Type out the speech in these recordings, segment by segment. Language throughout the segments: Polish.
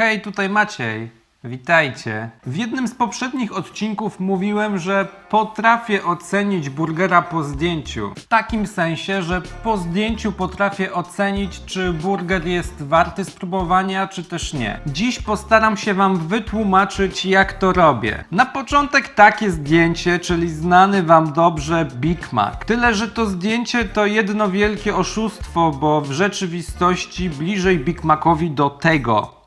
Hej, tutaj Maciej. Witajcie. W jednym z poprzednich odcinków mówiłem, że potrafię ocenić burgera po zdjęciu. W takim sensie, że po zdjęciu potrafię ocenić, czy burger jest warty spróbowania, czy też nie. Dziś postaram się Wam wytłumaczyć, jak to robię. Na początek takie zdjęcie, czyli znany Wam dobrze Big Mac. Tyle, że to zdjęcie to jedno wielkie oszustwo, bo w rzeczywistości bliżej Big Macowi do tego.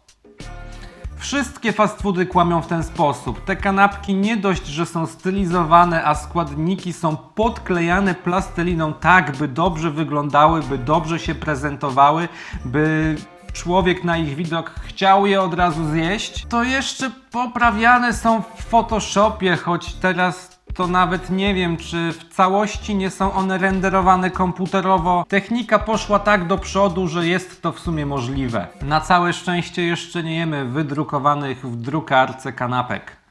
Wszystkie fast foody kłamią w ten sposób. Te kanapki nie dość, że są stylizowane, a składniki są podklejane plasteliną tak, by dobrze wyglądały, by dobrze się prezentowały, by człowiek na ich widok chciał je od razu zjeść, to jeszcze poprawiane są w Photoshopie, choć teraz to nawet nie wiem, czy w całości nie są one renderowane komputerowo. Technika poszła tak do przodu, że jest to w sumie możliwe. Na całe szczęście jeszcze nie jemy wydrukowanych w drukarce kanapek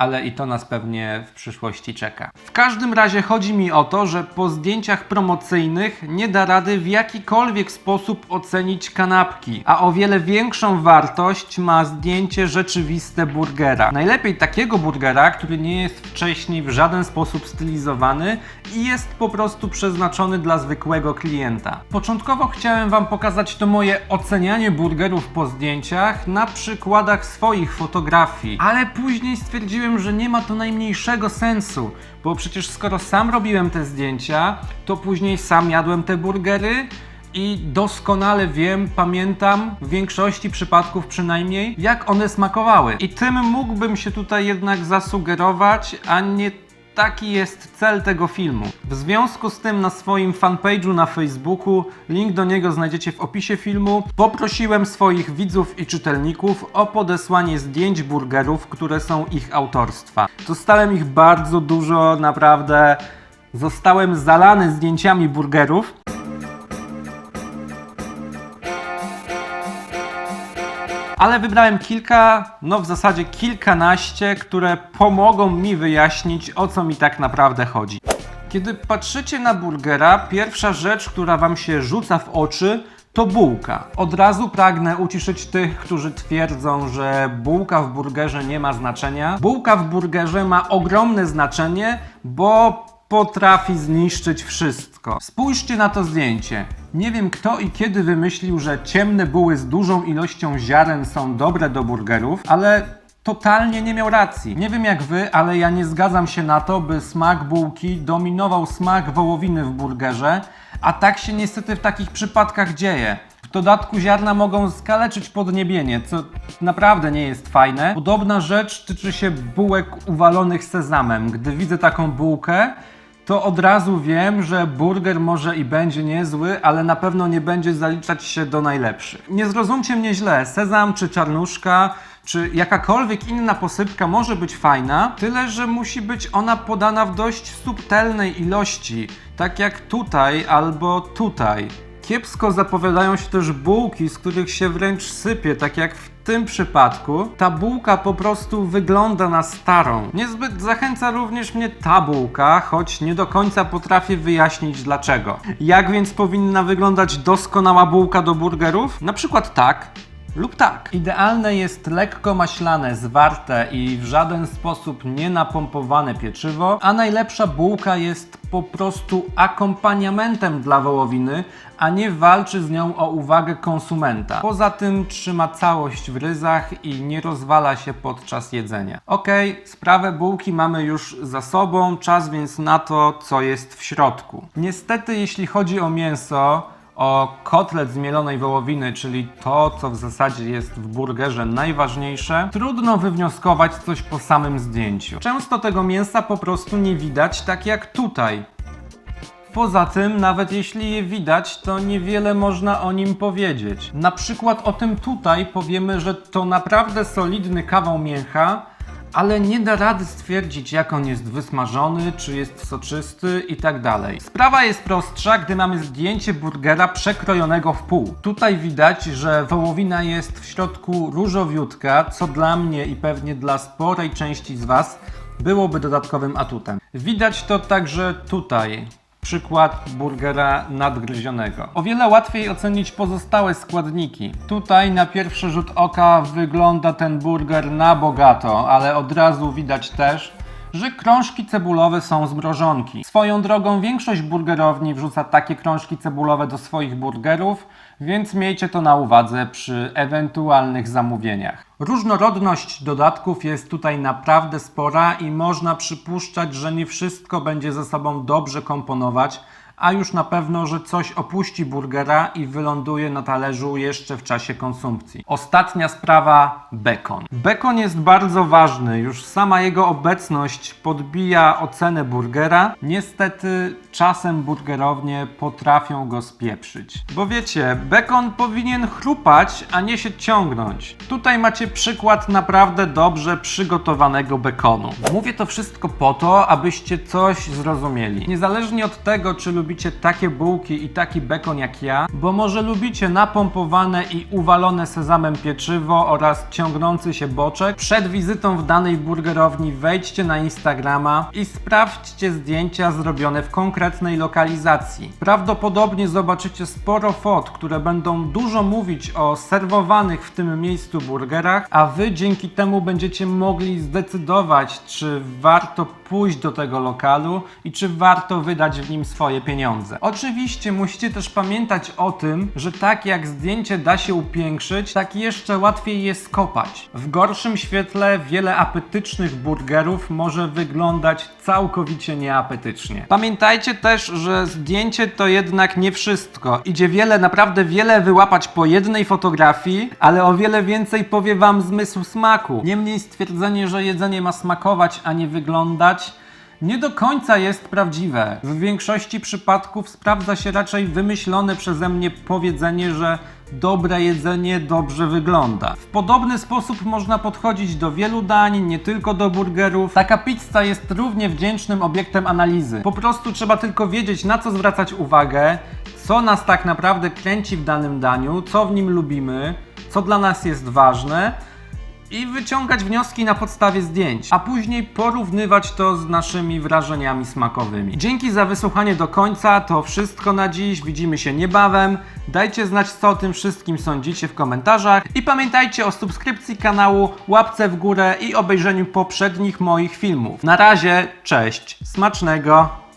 ale i to nas pewnie w przyszłości czeka. W każdym razie chodzi mi o to, że po zdjęciach promocyjnych nie da rady w jakikolwiek sposób ocenić kanapki, a o wiele większą wartość ma zdjęcie rzeczywiste burgera. Najlepiej takiego burgera, który nie jest wcześniej w żaden sposób stylizowany i jest po prostu przeznaczony dla zwykłego klienta. Początkowo chciałem Wam pokazać to moje ocenianie burgerów po zdjęciach na przykładach swoich fotografii, ale później stwierdziłem, że nie ma to najmniejszego sensu, bo przecież skoro sam robiłem te zdjęcia, to później sam jadłem te burgery i doskonale wiem, pamiętam, w większości przypadków przynajmniej, jak one smakowały. I tym mógłbym się tutaj jednak zasugerować, a nie Taki jest cel tego filmu. W związku z tym na swoim fanpage'u na Facebooku, link do niego znajdziecie w opisie filmu, poprosiłem swoich widzów i czytelników o podesłanie zdjęć burgerów, które są ich autorstwa. Dostałem ich bardzo dużo, naprawdę. Zostałem zalany zdjęciami burgerów. Ale wybrałem kilka, no w zasadzie kilkanaście, które pomogą mi wyjaśnić, o co mi tak naprawdę chodzi. Kiedy patrzycie na burgera, pierwsza rzecz, która wam się rzuca w oczy, to bułka. Od razu pragnę uciszyć tych, którzy twierdzą, że bułka w burgerze nie ma znaczenia. Bułka w burgerze ma ogromne znaczenie, bo potrafi zniszczyć wszystko. Spójrzcie na to zdjęcie. Nie wiem kto i kiedy wymyślił, że ciemne buły z dużą ilością ziaren są dobre do burgerów, ale totalnie nie miał racji. Nie wiem jak wy, ale ja nie zgadzam się na to, by smak bułki dominował smak wołowiny w burgerze, a tak się niestety w takich przypadkach dzieje. W dodatku ziarna mogą skaleczyć podniebienie, co naprawdę nie jest fajne. Podobna rzecz tyczy się bułek uwalonych sezamem. Gdy widzę taką bułkę, to od razu wiem, że burger może i będzie niezły, ale na pewno nie będzie zaliczać się do najlepszych. Nie zrozumcie mnie źle, sezam czy czarnuszka czy jakakolwiek inna posypka może być fajna, tyle że musi być ona podana w dość subtelnej ilości, tak jak tutaj albo tutaj. Kiepsko zapowiadają się też bułki, z których się wręcz sypie, tak jak w tym przypadku. Ta bułka po prostu wygląda na starą. Niezbyt zachęca również mnie ta bułka, choć nie do końca potrafię wyjaśnić dlaczego. Jak więc powinna wyglądać doskonała bułka do burgerów? Na przykład tak, lub tak. Idealne jest lekko maślane, zwarte i w żaden sposób nie napompowane pieczywo, a najlepsza bułka jest po prostu akompaniamentem dla wołowiny, a nie walczy z nią o uwagę konsumenta. Poza tym trzyma całość w ryzach i nie rozwala się podczas jedzenia. Ok, sprawę bułki mamy już za sobą, czas więc na to, co jest w środku. Niestety, jeśli chodzi o mięso, o kotlet z mielonej wołowiny, czyli to, co w zasadzie jest w burgerze najważniejsze, trudno wywnioskować coś po samym zdjęciu. Często tego mięsa po prostu nie widać, tak jak tutaj. Poza tym, nawet jeśli je widać, to niewiele można o nim powiedzieć. Na przykład o tym tutaj powiemy, że to naprawdę solidny kawał mięcha, ale nie da rady stwierdzić, jak on jest wysmażony, czy jest soczysty i tak dalej. Sprawa jest prostsza, gdy mamy zdjęcie burgera przekrojonego w pół. Tutaj widać, że wołowina jest w środku różowiutka, co dla mnie i pewnie dla sporej części z Was byłoby dodatkowym atutem. Widać to także tutaj. Przykład burgera nadgryzionego. O wiele łatwiej ocenić pozostałe składniki. Tutaj na pierwszy rzut oka wygląda ten burger na bogato, ale od razu widać też, że krążki cebulowe są z mrożonki. Swoją drogą większość burgerowni wrzuca takie krążki cebulowe do swoich burgerów, więc miejcie to na uwadze przy ewentualnych zamówieniach. Różnorodność dodatków jest tutaj naprawdę spora i można przypuszczać, że nie wszystko będzie ze sobą dobrze komponować, a już na pewno, że coś opuści burgera i wyląduje na talerzu jeszcze w czasie konsumpcji. Ostatnia sprawa bekon. Bekon jest bardzo ważny, już sama jego obecność podbija ocenę burgera. Niestety czasem burgerownie potrafią go spieprzyć. Bo wiecie, bekon powinien chrupać, a nie się ciągnąć. Tutaj macie przykład naprawdę dobrze przygotowanego bekonu. Mówię to wszystko po to, abyście coś zrozumieli. Niezależnie od tego, czy lubicie takie bułki i taki bekon jak ja, bo może lubicie napompowane i uwalone sezamem pieczywo oraz ciągnący się boczek, przed wizytą w danej burgerowni wejdźcie na Instagrama i sprawdźcie zdjęcia zrobione w konkretnej lokalizacji. Prawdopodobnie zobaczycie sporo fot, które będą dużo mówić o serwowanych w tym miejscu burgerach, a wy dzięki temu będziecie mogli zdecydować, czy warto pójść do tego lokalu i czy warto wydać w nim swoje pieniądze. Oczywiście musicie też pamiętać o tym, że tak jak zdjęcie da się upiększyć, tak jeszcze łatwiej je skopać. W gorszym świetle wiele apetycznych burgerów może wyglądać całkowicie nieapetycznie. Pamiętajcie też, że zdjęcie to jednak nie wszystko. Idzie wiele, naprawdę wiele wyłapać po jednej fotografii, ale o wiele więcej powie wam zmysł smaku. Niemniej stwierdzenie, że jedzenie ma smakować, a nie wyglądać, nie do końca jest prawdziwe. W większości przypadków sprawdza się raczej wymyślone przeze mnie powiedzenie, że dobre jedzenie dobrze wygląda. W podobny sposób można podchodzić do wielu dań, nie tylko do burgerów. Taka pizza jest równie wdzięcznym obiektem analizy. Po prostu trzeba tylko wiedzieć, na co zwracać uwagę, co nas tak naprawdę kręci w danym daniu, co w nim lubimy, co dla nas jest ważne i wyciągać wnioski na podstawie zdjęć, a później porównywać to z naszymi wrażeniami smakowymi. Dzięki za wysłuchanie do końca, to wszystko na dziś, widzimy się niebawem. Dajcie znać, co o tym wszystkim sądzicie w komentarzach i pamiętajcie o subskrypcji kanału, łapce w górę i obejrzeniu poprzednich moich filmów. Na razie, cześć, smacznego!